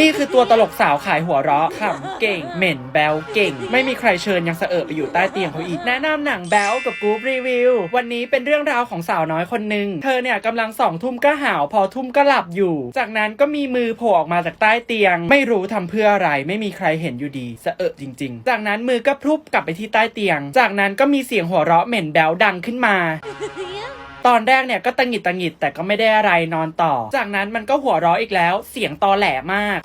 นี่คือตัวตลกสาวขายหัวเราะขำเก่ง เหม็นแบลเก่ง ไม่มีใครเชิญยังเสอะไปอยู่ใต้เตียงเขาอีก แนะนำหนังแบลกับกรุ๊ปรีวิว วันนี้เป็นเรื่องราวของสาวน้อยคนหนึ่ง เธอเนี่ยกำลังสองทุ่มก็หาว พอทุ่มก็หลับอยู่ จากนั้นก็มีมือโผล่ออกมาจากใต้เตียง ไม่รู้ทำเพื่ออะไร ไม่มีใครเห็นอยู่ดีเสอะจริง ๆ จากนั้นมือก็พรุบกลับไปที่ใต้เตียง จากนั้นก็มีเสียงหัวเราะเหม็นแบลดังขึ้นมา ตอนแรกเนี่ยก็ตังหงิดตังหงิดแต่ก็ไม่ได้อะไรนอนต่อ จากนั้นมันก็หัวเราะอีกแล้ว เสียงตอแหลมาก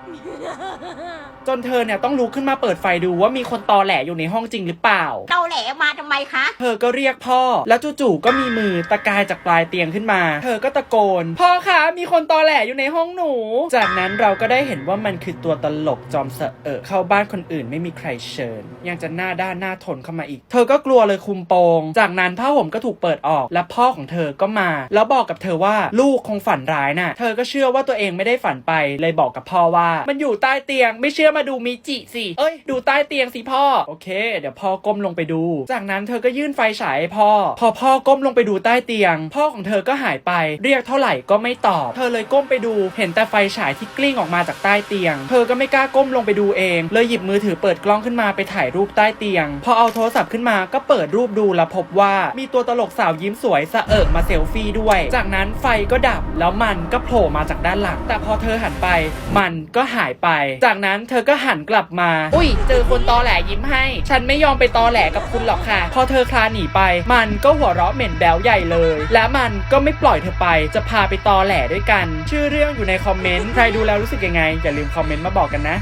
จนเธอเนี่ยต้องลุกขึ้นมาเปิดไฟดูว่ามีคนตอแหลอยู่ในห้องจริงหรือเปล่า เตาแหลมาทำไมคะ เธอก็เรียกพ่อ แล้วจู่ๆก็มีมือตะกายจากปลายเตียงขึ้นมา เธอก็ตะโกน พ่อคะมีคนตอแหลอยู่ในห้องหนู จากนั้นเราก็ได้เห็นว่ามันคือตัวตลกจอมเสอะเอะเข้าบ้านคนอื่นไม่มีใครเชิญ ยังจะหน้าด้านหน้าทนเข้ามาอีก เธอก็กลัวเลยคุมโปง จากนั้นผ้าห่มก็ถูกเปิดออก และพ่อของเธอก็มา แล้วบอกกับเธอว่าลูกคงฝันร้ายน่ะ เธอก็เชื่อว่าตัวเองไม่ได้ฝันไปเลยบอกกับพ่อว่า มันอยู่ใต้เตียงไม่เชื่อมาดูมิจิสิเอ้ยดูใต้เตียงสิพ่อโอเค เดี๋ยวพ่อก้มลงไปดู จากนั้นเธอก็ยื่นไฟฉายให้พ่อ พอพ่อก้มลงไปดูใต้เตียง พ่อของเธอก็หายไป เรียกเท่าไหร่ก็ไม่ตอบ เธอเลยก้มไปดูเห็นแต่ไฟฉายที่กลิ้งออกมาจากใต้เตียง เธอก็ไม่กล้าก้มลงไปดูเอง เลยหยิบมือถือเปิดกล้องขึ้นมาไปถ่ายรูปใต้เตียง พอเอาโทรศัพท์ขึ้นมาก็เปิดรูปดูแล้วพบว่ามีตัวตลกสาวยิ้มสวยสะเอิกมาเซลฟี่ด้วย จากนั้นไฟก็ดับแล้วมันก็โผล่มาจากด้านหลัง แต่พอเธอหันไป มันก็หายไป จากนั้นเธอก็หันกลับมา อุ้ย เจอคนตอแหลยิ้มให้ ฉันไม่ยอมไปตอแหลกับคุณหรอกค่ะ พอเธอคลานหนีไป มันก็หัวเราะเหม็นแบวใหญ่เลย และมันก็ไม่ปล่อยเธอไป จะพาไปตอแหลด้วยกัน ชื่อเรื่องอยู่ในคอมเมนต์ ใครดูแล้วรู้สึกยังไง อย่าลืมคอมเมนต์มาบอกกันนะ